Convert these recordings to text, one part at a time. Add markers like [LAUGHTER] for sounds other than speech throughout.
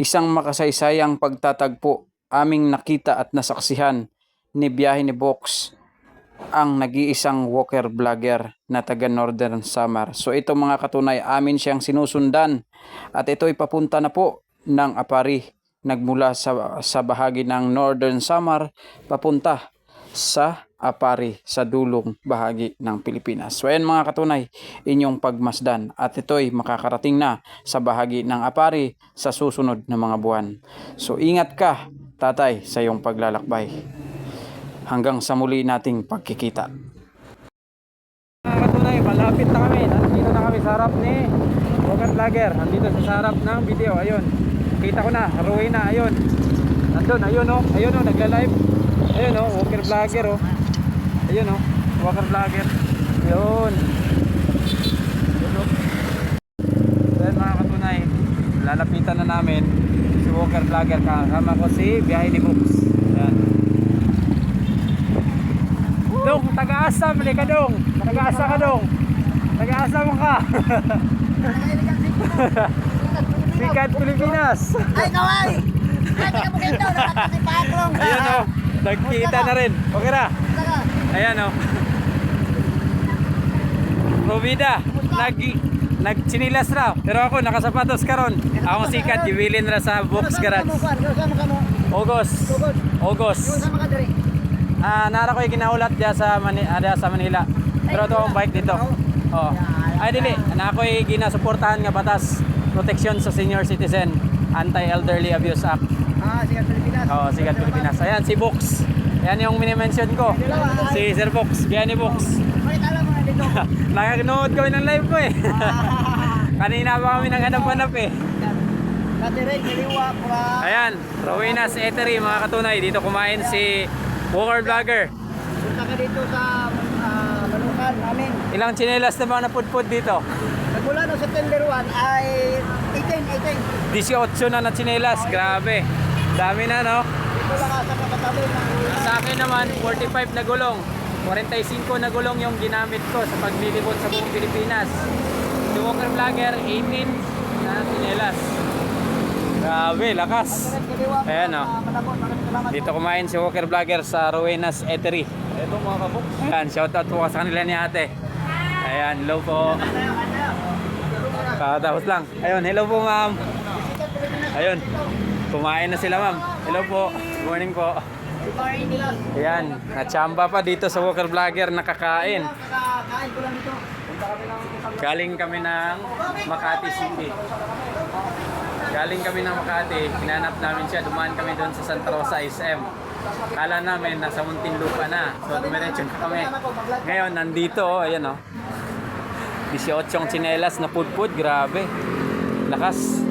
Isang makasaysayang pagtatagpo aming nakita at nasaksihan ni biyahe ni Box ang nag-iisang walker vlogger na taga Northern Samar. So ito mga katunay, amin siyang sinusundan at ito'y papunta na po ng Apari nagmula sa, sa bahagi ng Northern Samar papunta sa Apari sa dulong bahagi ng Pilipinas. So ayan mga katunay, inyong pagmasdan at ito'y makakarating na sa bahagi ng Apari sa susunod na mga buwan. So ingat ka tatay sa iyong paglalakbay. Hanggang sa muli nating pagkikita. Mga katunay, malapit na kami. Nandito na kami sa harap ni Walker Vlogger. Nandito sa harap ng video. Ayun. Kita ko na. Ruwi na. Ayun. Nandun. Ayun o. Oh. Ayun o. Oh, nagla-live. Ayun. Oh, Walker Vlogger. Oh. Ayun. Oh, Walker Vlogger. Ayun. Ayun o. So yun mga katunay. Lalapitan na namin si Walker Vlogger. Kasama ko si Biyahe ni Books. Ayan. Dong, taga-asa, mali ka dong. Taga-asa ka dong. Taga-asa mo ka. [LAUGHS] Sikat Pilipinas. Ay, kaway! Ay, di ka mo ganito, nakakasipaklong ka. Ayan o, nagkita na rin. Okay na. Ayan o. Provida, nag nagchinilas na. Pero ako nakasapatos karon. Ako sikat, gibilin ra sa box garage. Ogos. Ogos. Ah, nara ko ginaulat dia sa Mani ah, dia sa Manila. Pero ito ang bike dito. Oh. Ay dili, na ako ginasuportahan nga batas protection sa senior citizen Anti-Elderly Abuse Act. Ah, sikat Pilipinas. Oh, sikat Pilipinas. Ayan si Box. Ayan yung mini-mention ko. Si Sir Box, biyan ni Box. Bakit alam mo na dito? [LAUGHS] Nakakinood kami ng live ko eh. [LAUGHS] Kanina pa kami nang hanap-hanap eh. Katirin, kiliwa, kura. Ayan, Rowenas Eatery mga katunay. Dito kumain si Walker Vlogger. Punta ka dito sa ah, manukan namin. Ilang chinelas na mga napudpud dito? Nagmula no September 1 ay 18, 18. 18 na na chinelas. Grabe. Dami na no? Dito lang sa akin naman, 45 na gulong. 45 na gulong yung ginamit ko sa paglilibot sa buong Pilipinas. Si Walker Vlogger, 18 na chinelas. Grabe, lakas. Ayan, oh. ah. Maraming salamat. Dito kumain si Walker Vlogger sa Rowenas Eatery. Ito mga kabuk. Ayan, shoutout po sa kanila ni ate. Ayan, hello po. Kakatapos lang. Ayun, hello po ma'am. Ayun, kumain na sila ma'am. Hello po. Good morning po. Ayan, nachamba pa dito sa Walker Vlogger nakakain. Kakakain ko lang dito. Galing kami ng Makati City. Galing kami ng Makati, hinanap namin siya, dumaan kami doon sa Santa Rosa SM. Kala namin nasa Muntinlupa na, so dumiretso na kami. Ngayon, nandito, oh, ayan oh. 18 chinelas na pudpud, grabe. Lakas.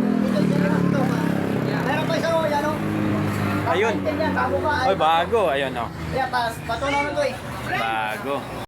Meron pa isa ko, yan o. Ayun. Oy, bago, ayun oh. Yan, pas, patunaw na to eh. Bago.